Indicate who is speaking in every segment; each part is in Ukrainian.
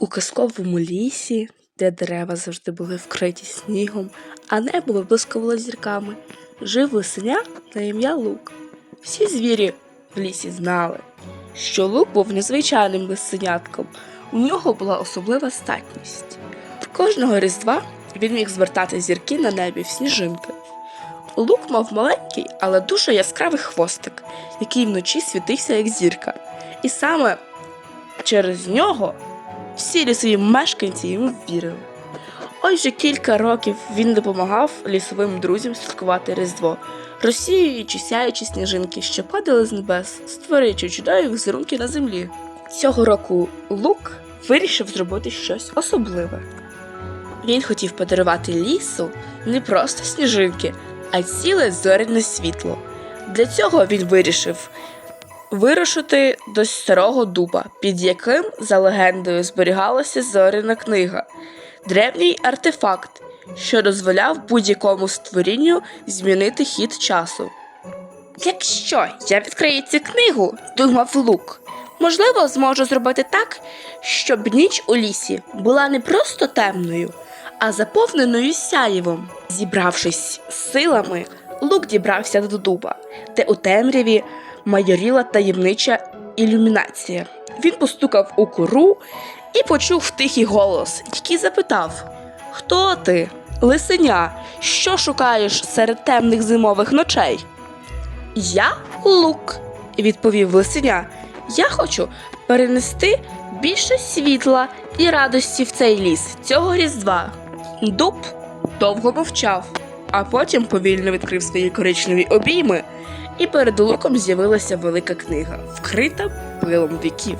Speaker 1: У казковому лісі, де дерева завжди були вкриті снігом, а небо виблискувало зірками, жив лисеня на ім'я Лук. Всі звірі в лісі знали, що Лук був незвичайним лисенятком, у нього була особлива статність. Кожного різдва він міг звертати зірки на небі в сніжинки. Лук мав маленький, але дуже яскравий хвостик, який вночі світився як зірка. І саме через нього всі лісові мешканці йому вірили. Ось вже кілька років він допомагав лісовим друзям святкувати Різдво, розсіюючи сяючі сніжинки, що падали з небес, створюючи чудові візерунки на землі. Цього року Лук вирішив зробити щось особливе. Він хотів подарувати лісу не просто сніжинки, а ціле зоряне світло. Для цього він вирішив вирушити до старого дуба, під яким, за легендою, зберігалася зоряна книга, древній артефакт, що дозволяв будь-якому створінню змінити хід часу. Якщо я відкрию цю книгу, думав Лук, можливо, зможу зробити так, щоб ніч у лісі була не просто темною, а заповненою сяєвом. Зібравшись силами, Лук дібрався до дуба, де у темряві майоріла таємнича ілюмінація. Він постукав у кору і почув тихий голос, який запитав: Хто ти? Лисеня, що шукаєш серед темних зимових ночей? Я лук, відповів лисеня. Я хочу перенести більше світла і радості в цей ліс цього різдва. Дуб довго мовчав, а потім повільно відкрив свої коричневі обійми, і перед луком з'явилася велика книга, вкрита пилом віків.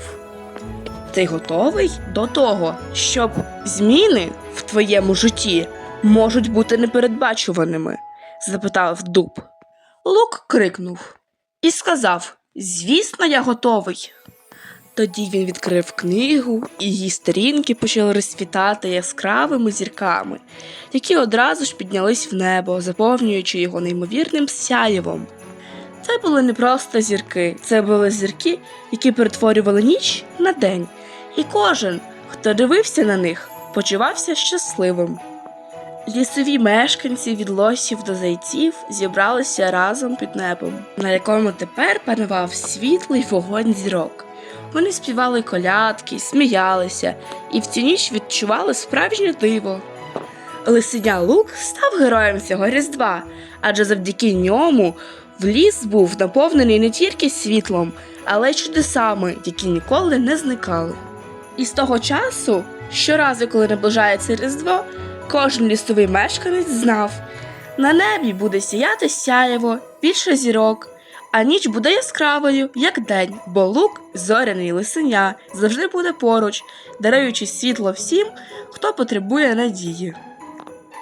Speaker 1: Ти готовий до того, щоб зміни в твоєму житті можуть бути непередбачуваними? запитав дуб. Лук крикнув і сказав: Звісно, я готовий. Тоді він відкрив книгу, і її сторінки почали розцвітати яскравими зірками, які одразу ж піднялись в небо, заповнюючи його неймовірним сяєвом. Це були не просто зірки, це були зірки, які перетворювали ніч на день, і кожен, хто дивився на них, почувався щасливим. Лісові мешканці від лосів до зайців зібралися разом під небом, на якому тепер панував світлий вогонь зірок. Вони співали колядки, сміялися і в цю ніч відчували справжнє диво. Лисеня Лук став героєм цього різдва, адже завдяки ньому ліс був наповнений не тільки світлом, але й чудесами, які ніколи не зникали. І з того часу, щоразу, коли наближається Різдво, кожен лісовий мешканець знав, на небі буде сіяти сяєво, більше зірок, а ніч буде яскравою, як день, бо лук, зоряний лисеня, завжди буде поруч, даруючи світло всім, хто потребує надії.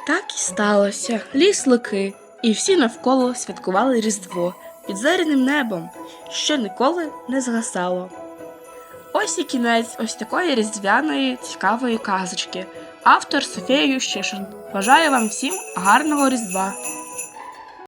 Speaker 1: Так і сталося. Ліс луки, і всі навколо святкували Різдво під зоряним небом, що ніколи не згасало. Ось і кінець ось такої різдвяної цікавої казочки. Автор Софія Ющишин. Бажаю вам всім гарного Різдва!